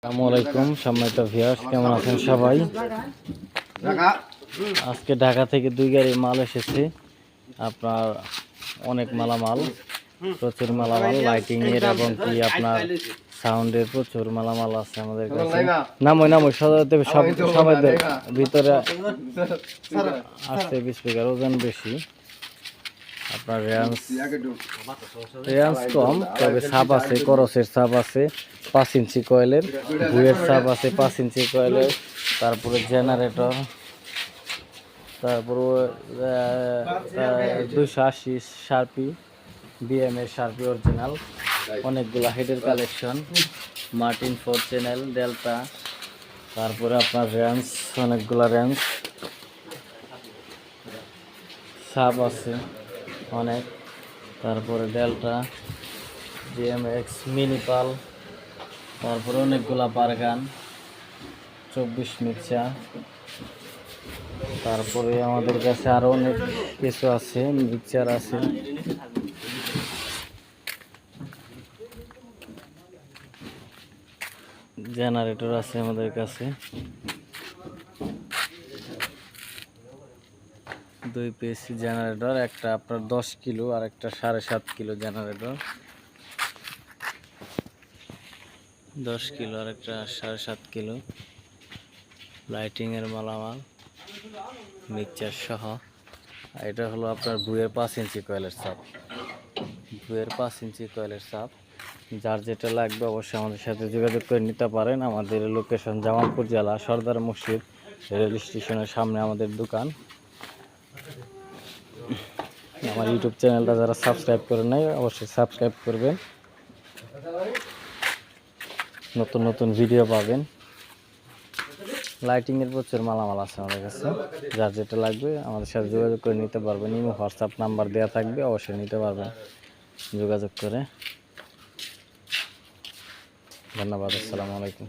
আসসালামু আলাইকুম, সম্মানিত ভিউয়ার্স কেমন আছেন সবাই? আজকে ঢাকা থেকে দুই গাড়ি মাল এসেছে। আপনার অনেক মালামাল, প্রচুর মালামাল লাইটিং এর এবং কি আপনার সাউন্ডের প্রচুর মালামাল আছে আমাদের কাছে। নামই নামই, সবাই সব সবাই ভিতরে আসছে বিশ বিঘার ওজন বেশি। আপনার রেঞ্জ রেঞ্জ কম তবে সাপ আছে করসের সাপ আছে পাঁচ ইঞ্চি কয়েলের বুয়ের সাপ আছে পাঁচ ইঞ্চি কয়েলের তারপরে জেনারেটর তারপরে দুশো আশি শার্পি বিএম এর শার্পি অরিজিনাল অনেকগুলা হেডের collection Martin four channel delta তারপরে আপনার রেঞ্জ অনেকগুলা রেঞ্জ সাপ আছে। অনেক। তারপরে ডেল্টা জিএমএক্স মিনিপাল, তারপরে অনেকগুলা বারগান চব্বিশ মির্চা তারপরে আমাদের কাছে আরও অনেক কিছু আছে, মিক্সচার আছে। জেনারেটর আছে আমাদের কাছে। দুই পিস জেনারেটর, একটা আপনার দশ কিলো আর একটা সাড়ে সাত কিলো জেনারেটর। দশ কিলো আর একটা সাড়ে সাত কিলো। লাইটিংয়ের মালামাল, মিক্সচার সহ। এটা হলো আপনার বুয়ের পাঁচ ইঞ্চি কয়েলের চাপ বুয়ের পাঁচ ইঞ্চি কয়েলের চাপ যার যেটা লাগবে অবশ্যই আমাদের সাথে যোগাযোগ করে নিতে পারেন। আমাদের লোকেশন জামালপুর জেলা, সর্দার মসজিদ, রেল স্টেশনের সামনে আমাদের দোকান। আমার ইউটিউব চ্যানেলটা যারা সাবস্ক্রাইব করে নাই, অবশ্যই সাবস্ক্রাইব করবেন। নতুন নতুন ভিডিও পাবেন। লাইটিংয়ের প্রচুর মালামাল আছে আমাদের কাছে। যার যেটা লাগবে আমাদের সাথে যোগাযোগ করে নিতে পারবেন। ইমো হোয়াটসঅ্যাপ নাম্বার দেওয়া থাকবে, অবশ্যই নিতে পারবেন। যোগাযোগ করে। ধন্যবাদ, আসসালামু আলাইকুম।